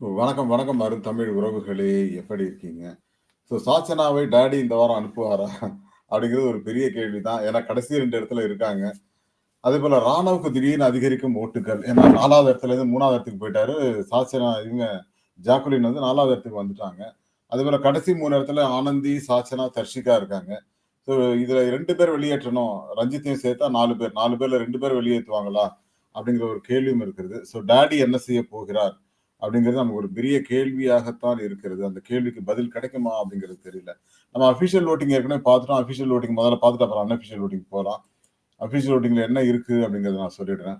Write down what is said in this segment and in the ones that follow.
வணக்கம், வணக்கம் அருந்தமிழ் உறவுகளே! எப்படி இருக்கீங்க? ஸோ சாச்சனாவை டாடி இந்த வாரம் அனுப்புவாரா? அப்படிங்கிறது ஒரு பெரிய கேள்வி தான். ஏன்னா கடைசி ரெண்டு இடத்துல இருக்காங்க. அதே போல ராணுவுக்கு திடீர்னு அதிகரிக்கும் ஓட்டுகள். ஏன்னா 4வது இடத்துலேருந்து மூணாவது இடத்துக்கு போயிட்டாரு. சாச்சனா இவங்க ஜாக்குலின் வந்து நாலாவது இடத்துக்கு வந்துட்டாங்க. அதேபோல கடைசி மூணு இடத்துல ஆனந்தி, சாச்சனா, தர்ஷிகா இருக்காங்க. ஸோ இதுல ரெண்டு பேர் வெளியேற்றணும். ரஞ்சித்தையும் சேர்த்தா நாலு பேர். நாலு பேர்ல ரெண்டு பேர் வெளியேற்றுவாங்களா அப்படிங்கிற ஒரு கேள்வியும் இருக்கிறது. ஸோ டாடி என்ன செய்ய போகிறார்? அப்படிங்கிறது நமக்கு ஒரு பெரிய கேள்வியாகத்தான் இருக்கிறது. அந்த கேள்விக்கு பதில் கிடைக்குமா? அப்படிங்கிறது தெரியல. நம்ம அஃபிஷியல் ஓட்டிங் ஏற்கனவே பார்த்துட்டோம். அஃபிஷியல் ஓட்டிங் முதல்ல பார்த்துட்டு அப்புறம் அன்அஃபிஷியல் ஓட்டிங் போகலாம் அஃபிஷியல் ஓட்டிங்ல என்ன இருக்கு? அப்படிங்கிறத நான் சொல்லிடுறேன்.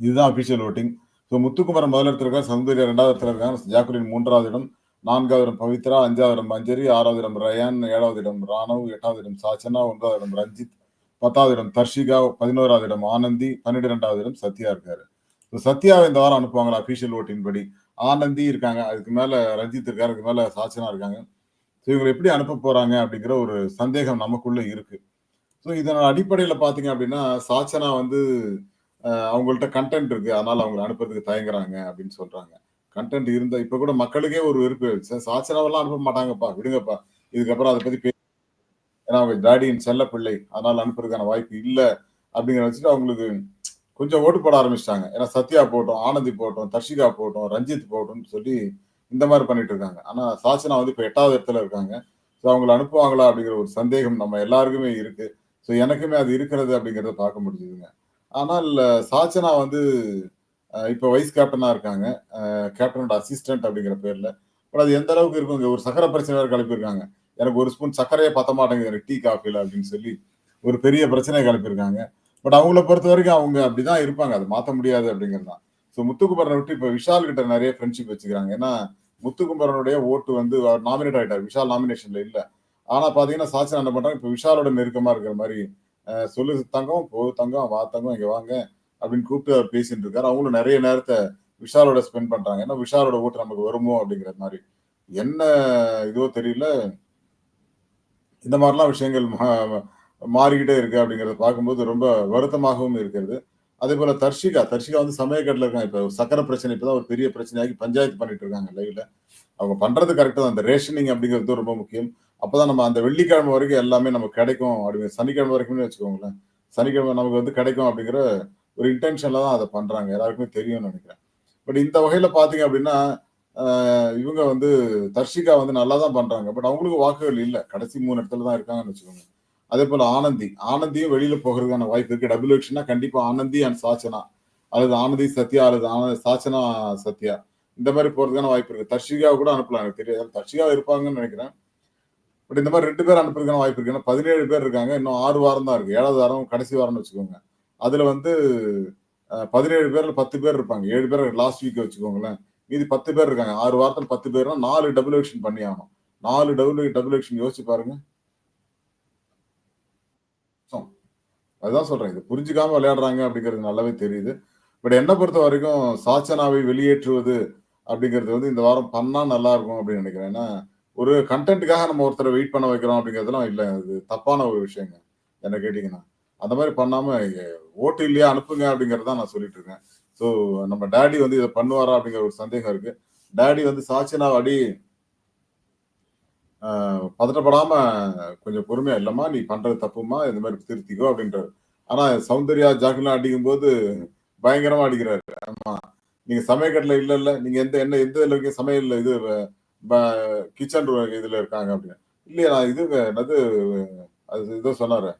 இதுதான் அஃபிஷியல் ஓட்டிங் ஸோ முத்துக்குமார் முதல் இடத்துல இருக்கார். சௌந்தர்யா ரெண்டாவது இடத்துல இருக்காங்க. ஜாக்குலின் மூன்றாவது இடம். நான்காவது இடம் பவித்ரா, அஞ்சாவது இடம் மஞ்சரி, ஆறாவது இடம் ரயான், ஏழாவது இடம் ராணவ், எட்டாவது இடம் சாச்சனா, ஒன்பதாவது இடம் ரஞ்சித், 10வது இடம் தர்ஷிகா, 11வது இடம் ஆனந்தி, 12வது இடம் சத்யா இருக்காரு. சத்யாவை இந்த வாரம் அனுப்புவாங்களா அஃபிஷியல் ஓட்டின் படி? ஆனந்தி இருக்காங்க. அதுக்கு மேல ரஞ்சித் இருக்காரு. அதுக்கு மேல சாச்சனா இருக்காங்க. ஸோ இவங்களை எப்படி அனுப்ப போறாங்க? அப்படிங்கிற ஒரு சந்தேகம் நமக்குள்ள இருக்கு. ஸோ இதனோட அடிப்படையில் பார்த்தீங்க அப்படின்னா, சாச்சனா வந்து அவங்கள்ட்ட கன்டென்ட் இருக்கு. அதனால அவங்கள அனுப்புறதுக்கு தயங்குறாங்க அப்படின்னு சொல்றாங்க. கன்டென்ட் இருந்தா இப்ப கூட மக்களுக்கே ஒரு வெறுப்பு. சாச்சனாவெல்லாம் அனுப்ப மாட்டாங்கப்பா. விடுங்கப்பா. இதுக்கப்புறம் அதை பத்தி பே ஏன்னா அவங்க டாடியின் செல்ல பிள்ளை. அதனால அனுப்புறதுக்கான வாய்ப்பு இல்லை அப்படிங்கிறத வச்சுட்டு அவங்களுக்கு கொஞ்சம் ஓட்டு போட ஆரம்பிச்சிட்டாங்க ஏன்னா சத்யா போட்டோம் ஆனந்தி போட்டோம் தர்ஷிகா போட்டோம் ரஞ்சித் போகட்டும்னு சொல்லி இந்த மாதிரி பண்ணிட்டு இருக்காங்க. ஆனா சாச்சனா வந்து இப்போ எட்டாவது இடத்துல இருக்காங்க. ஸோ அவங்கள அனுப்புவாங்களா? அப்படிங்கிற ஒரு சந்தேகம் நம்ம எல்லாருக்குமே இருக்கு. ஸோ எனக்குமே அது இருக்கிறது அப்படிங்கிறத பார்க்க முடிஞ்சுதுங்க. ஆனால் சாச்சனா வந்து இப்போ வைஸ் கேப்டனாக இருக்காங்க. கேப்டனோட அசிஸ்டன்ட் அப்படிங்கிற பேரில் பட் அது எந்த அளவுக்கு இருக்குங்க? ஒரு சக்கரை பிரச்சனை வேறு கிளப்பியிருக்காங்க. எனக்கு ஒரு ஸ்பூன் சர்க்கரையே பத்த மாட்டேங்குது எனக்கு டீ, காஃபியில் அப்படின்னு சொல்லி ஒரு பெரிய பிரச்சனையை கிளப்பியிருக்காங்க. பட் அவங்கள பொறுத்த வரைக்கும் அவங்க அப்படிதான் இருப்பாங்க. அது மாத்த முடியாது அப்படிங்கிறது தான். ஸோ முத்துக்குமரனை விட்டு இப்ப விஷால் கிட்ட நிறைய ஃப்ரெண்ட்ஷிப் வச்சுக்கிறாங்க. ஏன்னா முத்துக்குமரனுடைய ஓட்டு வந்து அவர் நாமினேட் ஆகிட்டார் விஷால் நாமினேஷன்ல இல்ல. ஆனா பார்த்தீங்கன்னா, சாச்சன் என்ன பண்றாங்க, இப்ப விஷாலோட நெருக்கமா இருக்கிற மாதிரி "சொல்லு தங்கம், போ தங்கம், வா தங்கம், இங்க வாங்க" அப்படின்னு கூப்பிட்டு அவர் பேசிட்டு இருக்காரு. அவங்களும் நிறைய நேரத்தை விஷாலோட ஸ்பெண்ட் பண்றாங்க. ஏன்னா விஷாலோட ஓட்டு நமக்கு வருமோ அப்படிங்கிற மாதிரி என்ன இதுவோ தெரியல. இந்த மாதிரிலாம் விஷயங்கள் மாறிக்கிட்டே இருக்கு அப்படிங்கிறத பார்க்கும்போது ரொம்ப வருத்தமாகவும் இருக்கிறது. அதே போல தர்ஷிகா, தர்ஷிகா வந்து சமயக்கட்டில் இருக்காங்க. இப்ப சக்கரை பிரச்சனை இப்போ தான் ஒரு பெரிய பிரச்சனையாகி பஞ்சாயத்து பண்ணிட்டு இருக்காங்க லைவ்ல. அவங்க பண்றது கரெக்டாக தான். அந்த ரேஷனிங் அப்படிங்கிறது ரொம்ப முக்கியம். அப்பதான் நம்ம அந்த வெள்ளிக்கிழமை வரைக்கும் எல்லாமே நமக்கு கிடைக்கும் அப்படிங்கிற சனிக்கிழமை வரைக்கும்னு வச்சுக்கோங்களேன். சனிக்கிழமை நமக்கு வந்து கிடைக்கும் அப்படிங்கிற ஒரு இன்டென்ஷன்ல தான் அதை பண்றாங்க. எல்லாருக்குமே தெரியும்னு நினைக்கிறேன் பட் இந்த வகையில பார்த்தீங்க அப்படின்னா, இவங்க வந்து தர்ஷிகா வந்து நல்லா தான் பண்றாங்க. பட் அவங்களுக்கு வாக்குகள் இல்லை கடைசி மூணு இடத்துல தான் இருக்காங்கன்னு வச்சுக்கோங்க. அதே போல ஆனந்தி. ஆனந்தியும் வெளியில போகிறதுக்கான வாய்ப்பு இருக்கு. டபுள் எலக்ஷன்னா கண்டிப்பா ஆனந்தி அண்ட் சாச்சனா. அல்லது ஆனந்தி, சத்யா அல்லது ஆன சாச்சனா, சத்யா. இந்த மாதிரி போறதுக்கான வாய்ப்பு இருக்கு. தர்ஷிகா கூட அனுப்பலாம். எனக்கு தெரியாது. தர்ஷிகா இருப்பாங்கன்னு நினைக்கிறேன் பட் இந்த மாதிரி ரெண்டு பேர் அனுப்புறதுக்கான வாய்ப்பு இருக்கு. ஏன்னா 17 பேர் இருக்காங்க. இன்னும் ஆறு வாரம் தான் இருக்கு. ஏழாவது வாரம் கடைசி வாரம்னு வச்சுக்கோங்க. அதுல வந்து பதினேழு பேர்ல 10 பேர் இருப்பாங்க. ஏழு பேர் லாஸ்ட் வீக் வச்சுக்கோங்களேன். மீதி 10 பேர் இருக்காங்க. ஆறு வாரத்துல 10 பேர்னா நாலு டபுள் எலக்ஷன் பண்ணி ஆகணும். நாலு டபுள் டபுள் எலக்ஷன் யோசிச்சு பாருங்க. அதுதான் சொல்றேன். இது புரிஞ்சுக்காம விளையாடுறாங்க அப்படிங்கிறது நல்லாவே தெரியுது. பட் என்னை பொறுத்த வரைக்கும் சாச்சனாவை வெளியேற்றுவது அப்படிங்கிறது வந்து இந்த வாரம் பண்ணா நல்லா இருக்கும் அப்படின்னு நினைக்கிறேன் ஏன்னா, ஒரு கண்டென்ட்டுக்காக நம்ம ஒருத்தரை வெயிட் பண்ண வைக்கிறோம் அப்படிங்கிறதுலாம் இல்லை அது தப்பான ஒரு விஷயங்க. என்ன கேட்டீங்கன்னா. அந்த மாதிரி பண்ணாம ஓட்டு இல்லையா அனுப்புங்க அப்படிங்கிறத தான் நான் சொல்லிட்டு இருக்கேன். ஸோ நம்ம டாடி வந்து இதை பண்ணுவாரா அப்படிங்கிற ஒரு சந்தேகம் இருக்கு. டேடி வந்து சாச்சனாவ அடி பதட்டப்படாம கொஞ்சம் பொறுமையா, "இல்லம்மா நீ பண்றது தப்புமா இந்த மாதிரி திருத்திக்கோ" அப்படின்றாரு. ஆனா சௌந்தர்யா, ஜாக்குலின் அடிக்கும்போது பயங்கரமா அடிக்கிறாரு. ஆமா. "நீங்க சமையக்கட்டுல இல்ல நீங்க எந்த என்ன எந்த இதுல இருக்கீங்க? சமையல் இது ப கிச்சன் இதுல இருக்காங்க" அப்படின்னு. இல்லையா நான் இது என்னது அது இதோ சொன்னாரு.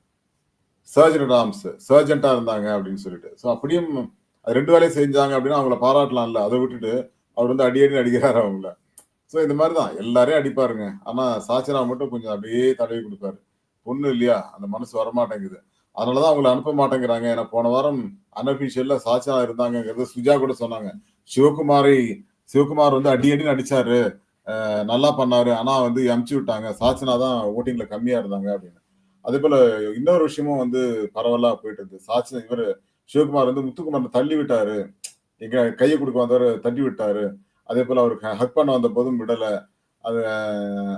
Surgeon at arms. சர்ஜென்ட்டா இருந்தாங்க" அப்படின்னு சொல்லிட்டு. ஸோ அப்படியும் அது ரெண்டு வேலையும் செஞ்சாங்க அப்படின்னா அவங்கள பாராட்டலாம்ல. அதை விட்டுட்டு அவர் வந்து அடி அடி அடிக்கிறாரு அவங்கள. ஸோ இந்த மாதிரி தான். எல்லாரையும் அடிப்பாருங்க. ஆனால் சாச்சனா மட்டும் கொஞ்சம் அப்படியே தடவி கொடுப்பாரு பொண்ணு இல்லையா? அந்த மனசு வரமாட்டேங்குது. அதனால தான் அவங்கள அனுப்ப மாட்டேங்கிறாங்க. ஏன்னா போன வாரம் அன்அஃபிஷியலில் சாச்சனா இருந்தாங்கங்கிறத சுஜா கூட சொன்னாங்க. சிவகுமாரை சிவகுமார் வந்து அடி அடின்னு அடிச்சாரு. நல்லா பண்ணாரு. ஆனா வந்து அமுச்சு விட்டாங்க. சாச்சனா தான் ஓட்டிங்கில் கம்மியா இருந்தாங்க அப்படின்னு. அதே போல் இன்னொரு விஷயமும் வந்து பரவலா போயிட்டு இருந்தது. சாச்சனா இவரு சிவகுமார் வந்து முத்துக்குமார் தள்ளி விட்டாரு. எங்க கையை கொடுக்க வந்தவர் தள்ளி விட்டாரு. அதே போல் அவருக்கு ஹக் பண்ண வந்த போதும் விடல. அது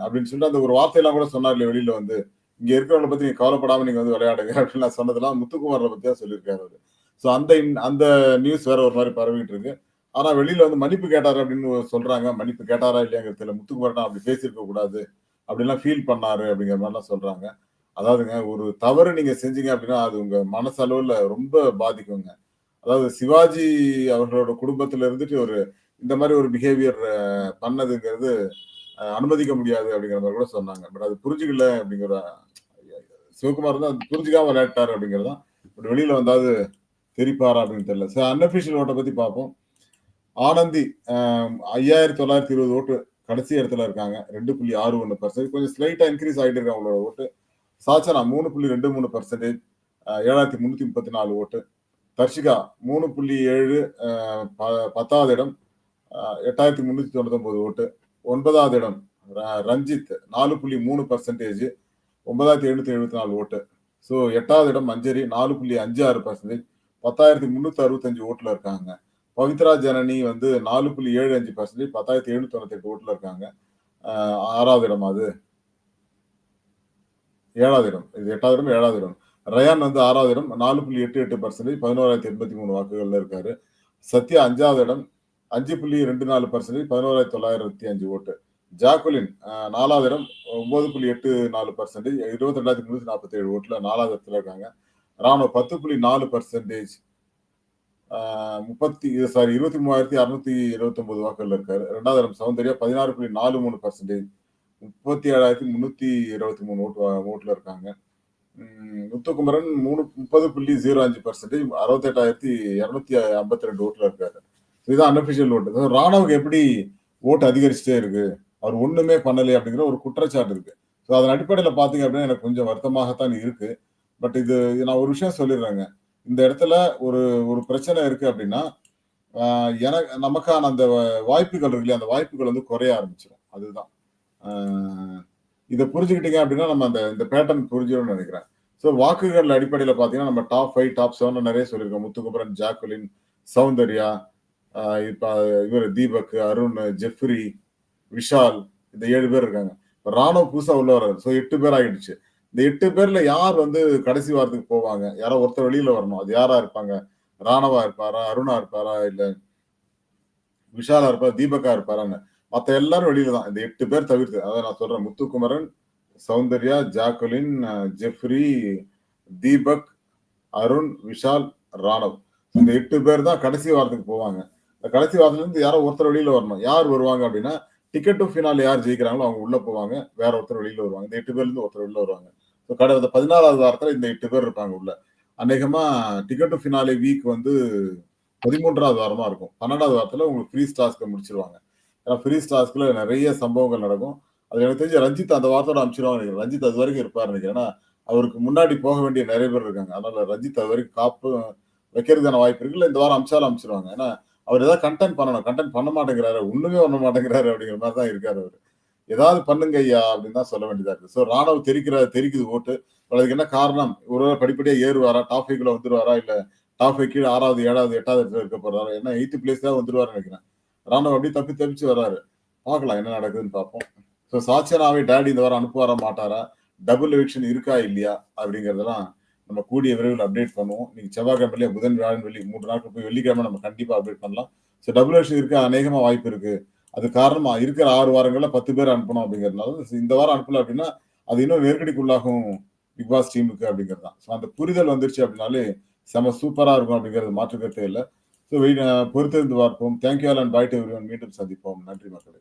அப்படின்னு சொல்லிட்டு அந்த ஒரு வார்த்தையெல்லாம் கூட சொன்னார்ல வெளியில வந்து. "இங்க இருக்கிறவங்கள பத்தி நீங்க கவலைப்படாம நீங்க வந்து விளையாடுங்க" அப்படின்னு நான் சொன்னதெல்லாம் முத்துக்குமாரை பற்றி தான் சொல்லியிருக்காரு அவரு. ஸோ அந்த இன் அந்த நியூஸ் வேற ஒரு மாதிரி பரவிட்டு இருக்கு. ஆனா வெளியில வந்து மன்னிப்பு கேட்டாரு அப்படின்னு சொல்றாங்க மன்னிப்பு கேட்டாரா இல்லையாங்கிறது தெரியல முத்துக்குமார்னா அப்படி பேசியிருக்க கூடாது அப்படிலாம் ஃபீல் பண்ணாரு அப்படிங்கிற மாதிரிலாம் சொல்றாங்க அதாவதுங்க ஒரு தவறு நீங்க செஞ்சீங்க அப்படின்னா அது உங்க மனசளவுல ரொம்ப பாதிக்குங்க அதாவது சிவாஜி அவர்களோட குடும்பத்துல இருந்துட்டு ஒரு இந்த மாதிரி ஒரு பிஹேவியர் பண்ணதுங்கிறது அனுமதிக்க முடியாது அப்படிங்கிற மாதிரி கூட சொன்னாங்க. பட் அது புரிஞ்சுக்கல அப்படிங்கிற சிவகுமார் தான் புரிஞ்சுக்காம விளையாட்டார் அப்படிங்கிறது தான். பட் வெளியில வந்தாவது தெரிப்பாரா அப்படின்னு தெரியல. சார் அன்அபிஷியல் ஓட்டை பத்தி பார்ப்போம். ஆனந்தி ஐயாயிரத்தி தொள்ளாயிரத்தி இருபது ஓட்டு கடைசி இடத்துல இருக்காங்க. ரெண்டு புள்ளி ஆறு ஒன்று பர்சன்ட் கொஞ்சம் ஸ்லைட்டாக இன்க்ரீஸ் ஆகிட்டு இருக்கு அவங்களோட ஓட்டு. சாச்சனா மூணு புள்ளி ரெண்டு மூணு பர்சன்டேஜ் ஏழாயிரத்தி முந்நூற்றி முப்பத்தி நாலு ஓட்டு. தர்ஷிகா மூணு புள்ளி ஏழு ப- பத்தாவது இடம். எட்டாயிரத்தி முந்நூற்றி தொண்ணூத்தொம்பது ஓட்டு ஒன்பதாவது இடம் ர- ரஞ்சித் நாலு புள்ளி மூணு பர்சன்டேஜ் ஒன்பதாயிரத்தி எழுநூத்தி எழுபத்தி நாலு ஓட்டு. ஸோ எட்டாவது இடம் மஞ்சரி நாலு புள்ளி அஞ்சு ஆறு பர்சன்டேஜ் பத்தாயிரத்தி முந்நூற்றி அறுபத்தஞ்சு ஓட்டில் இருக்காங்க. பவித்ரா ஜனனி வந்து நாலு புள்ளி ஏழு அஞ்சு பர்சன்டேஜ் பத்தாயிரத்தி எழுநூத்தி தொண்ணூத்தி எட்டு இருக்காங்க. ஆறாவது இடம் அது. ஏழாவது இடம் இது எட்டாவது இடம் ஏழாவது இடம். ரயான் வந்து ஆறாவது இடம் நாலு புள்ளி எட்டு எட்டு பர்சன்டேஜ் பதினோராயிரத்தி எண்பத்தி மூணு வாக்குகள்ல இருக்காரு. சத்யா அஞ்சாவது இடம் அஞ்சு புள்ளி ரெண்டு நாலு பர்சன்டேஜ் பதினோராயிரத்தி தொள்ளாயிரத்தி அஞ்சு ஓட்டு. ஜாக்குலின் நாலாவது இடம் ஒன்பது புள்ளி எட்டு நாலு பர்சன்டேஜ் இருபத்தி ரெண்டாயிரத்தி முன்னூத்தி நாற்பத்தி ஏழு ஓட்டுல நாலாவது இடத்துல இருக்காங்க. ராணுவ பத்து புள்ளி நாலு பர்சன்டேஜ் முப்பத்தி சாரி இருபத்தி மூவாயிரத்தி அறுநூத்தி இருபத்தி ஒன்பது வாக்குகள் இருக்காரு. ரெண்டாவது இடம் சௌந்தர்யா பதினாறு புள்ளி நாலு மூணு பர்சன்டேஜ் முப்பத்தி ஏழாயிரத்தி முன்னூத்தி இருபத்தி மூணு ஓட்டு ஓட்டுல இருக்காங்க. முத்துக்குமரன் மூணு முப்பது புள்ளி ஜீரோ அஞ்சு பர்சன்டேஜ் அறுபத்தி எட்டாயிரத்தி ஐம்பத்தி ரெண்டு ஓட்டுல இருக்காரு. இதுதான் அன்அபிஷியல் ஓட்டு அதாவது ராணுவுக்கு எப்படி ஓட்டு அதிகரிச்சுட்டே இருக்கு அவர் ஒண்ணுமே பண்ணலை அப்படிங்கிற ஒரு குற்றச்சாட்டு இருக்கு. ஸோ அதன் அடிப்படையில் பார்த்தீங்க அப்படின்னா எனக்கு கொஞ்சம் வருத்தமாகத்தான் இருக்கு. பட் இது நான் ஒரு விஷயம் சொல்லிடுறேங்க. இந்த இடத்துல ஒரு ஒரு பிரச்சனை இருக்கு அப்படின்னா எனக்கு நமக்கான அந்த வாய்ப்புகள் இருக்கு இல்லையா அந்த வாய்ப்புகள் வந்து குறைய ஆரம்பிச்சிடும் அதுதான். இதை புரிஞ்சுக்கிட்டீங்க அப்படின்னா நம்ம அந்த இந்த பேட்டர்ன் புரிஞ்சிடும்னு நினைக்கிறேன். ஸோ வாக்குகள் அடிப்படையில் பார்த்தீங்கன்னா நம்ம டாப் ஃபைவ் டாப் செவன் நிறைய சொல்லியிருக்கோம். முத்துக்குமரன் ஜாக்குலின் சௌந்தர்யா இப்போ இவர் தீபக் அருண் ஜெஃப்ரி விஷால் இந்த ஏழு பேர் இருக்காங்க. இப்போ ராணுவ புதுசா உள்ள வர்றாரு. ஸோ எட்டு பேர் ஆயிடுச்சு. இந்த எட்டு பேர்ல யார் வந்து கடைசி வாரத்துக்கு போவாங்க? யாரோ ஒருத்தர் வெளியில வரணும். அது யாரா இருப்பாங்க? ராணவா இருப்பாரா? அருணா இருப்பாரா? இல்ல விஷாலா இருப்பாரா தீபக்கா இருப்பாரான்னு. மத்த எல்லாரும் வெளியில தான். இந்த எட்டு பேர் தவிர்த்து. அதை நான் சொல்றேன். Muthukumaran Soundarya Jacqueline Jeffrey Deepak Arun Vishal Raanav. இந்த எட்டு பேர் தான் கடைசி வாரத்துக்கு போவாங்க. இந்த கடைசி வாரத்துலேருந்து யாரோ ஒருத்தர் வெளியில வரணும். யார் வருவாங்க அப்படின்னா டிக்கெட் டு ஃபினால் யார் ஜெயிக்கிறாங்களோ அவங்க உள்ள போவாங்க. வேற ஒருத்தர் வெளியில வருவாங்க. இந்த எட்டு பேர்லேருந்து ஒருத்தர் வெளியில வருவாங்க. ஸோ கடந்த பதினாலாவது வாரத்தில் இந்த எட்டு பேர் இருப்பாங்க உள்ள. அநேகமா டிக்கெட் டு ஃபினாலே வீக் வந்து பதிமூன்றாவது வாரமா இருக்கும். பன்னெண்டாவது வாரத்தில் உங்களுக்கு ஃப்ரீ ஸ்டாஸ்க்கு முடிச்சிருவாங்க. ஏன்னா ஃப்ரீ ஸ்டாஸ்க்கில் நிறைய சம்பவங்கள் நடக்கும். அது எனக்கு தெரிஞ்சு ரஞ்சித் அந்த வாரத்தோட அனுப்பிச்சிருவாங்க நினைக்கிறேன். ரஞ்சித் அது வரைக்கும் இருப்பார் நினைக்கிறேன். ஏன்னா அவருக்கு முன்னாடி போக வேண்டிய நிறைய பேர் இருக்காங்க. அதனால ரஞ்சித் அது வரைக்கும் காப்பு வைக்கிறதுக்கான வாய்ப்பு இருக்குல்ல இந்த வாரம் அமிச்சாலும் அமிச்சிருவாங்க. ஏன்னா அவர் ஏதாவது கண்டென்ட் பண்ணணும். கண்டென்ட் பண்ண மாட்டேங்கிறாரு. ஒண்ணுமே பண்ண மாட்டேங்கிறாரு அப்படிங்கிற மாதிரி தான் இருக்காரு அவர். ஏதாவது பண்ணுங்க ஐயா அப்படின்னு தான் சொல்ல வேண்டியதா இருக்கு. ஸோ ராணுவ தெரிக்கிற தெரிக்குது ஓட்டு அதுக்கு என்ன காரணம்? ஒரு படிப்படியா ஏறுவாரா? டாப் ஃபைவ்ல வந்துருவாரா? இல்ல டாப் ஃபைவ் கீழே ஆறாவது ஏழாவது எட்டாவது இடத்துல இருக்க போறாரு? ஏன்னா எயித்து பிளேஸ் தான் வந்துருவாருன்னு நினைக்கிறேன். ராணுவ அப்படியே தப்பி தப்பிச்சு வராரு பார்க்கலாம் என்ன நடக்குதுன்னு பார்ப்போம். ஸோ சாட்சியனாவே டேடி இந்த வாரம் அனுப்புவாரா மாட்டாரா? டபுள் எவிக்ஷன் இருக்கா இல்லையா? அப்படிங்கறதெல்லாம் நம்ம கூடிய விரைவில் அப்டேட் பண்ணுவோம். இன்னைக்கு செவ்வாய்க்கிழமையிலே புதன் வியாழன் வெள்ளி மூன்று நாட்கள் போய் வெள்ளிக்கிழமை நம்ம கண்டிப்பாக அப்டேட் பண்ணலாம். ஸோ டபுள் எவிக்ஷன் இருக்க அநேகமாக வாய்ப்பு இருக்குது அது காரணமாக இருக்கிற ஆறு வாரங்களில் பத்து பேர் அனுப்பணும் அப்படிங்கிறதுனால இந்த வாரம் அனுப்பல அப்படின்னா அது இன்னும் நெருக்கடிக்குள்ளாகும் பிக் பாஸ் டீமுக்கு அப்படிங்கிறது தான். ஸோ அந்த புரிதல் வந்துருச்சு அப்படின்னாலே செம சூப்பராக இருக்கும் அப்படிங்கிறது மாற்று இல்லை. ஸோ பொறுத்திருந்து பார்ப்போம். Thank you all and bye to மீண்டும் சந்திப்போம். நன்றி மக்களே.